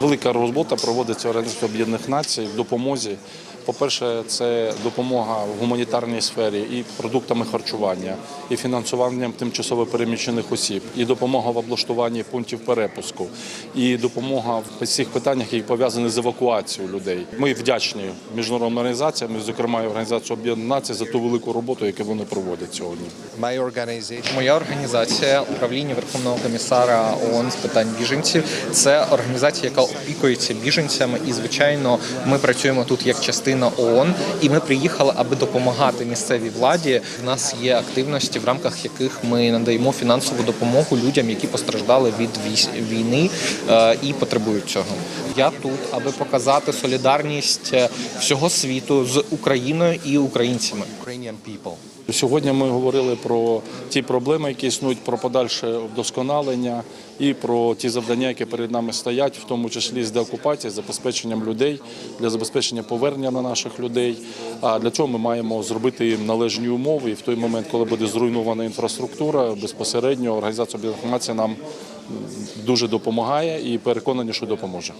Велика робота проводиться Організацією Об'єднаних Націй в допомозі. По-перше, це допомога в гуманітарній сфері і продуктами харчування, і фінансуванням тимчасово переміщених осіб, і допомога в облаштуванні пунктів перепуску, і допомога в всіх питаннях, які пов'язані з евакуацією людей. Ми вдячні міжнародним організаціям, зокрема і Організацію Об'єднаних Націй, за ту велику роботу, яку вони проводять сьогодні. Моя організація управління Верховного комісара ООН з питань біженців це організація, яка опікується біженцями. І звичайно, ми працюємо тут як частина ООН, і ми приїхали, аби допомагати місцевій владі. У нас є активності, в рамках яких ми надаємо фінансову допомогу людям, які постраждали від війни е, і потребують цього. Я тут, аби показати солідарність е, всього світу з Україною і українцями. Сьогодні ми говорили про ті проблеми, які існують, про подальше вдосконалення і про ті завдання, які перед нами стоять, в тому числі з деокупації, забезпеченням людей, для забезпечення повернення на наших людей. А для цього ми маємо зробити їм належні умови. І в той момент, коли буде зруйнована інфраструктура, безпосередньо організація Націй нам дуже допомагає і переконані, що допоможе.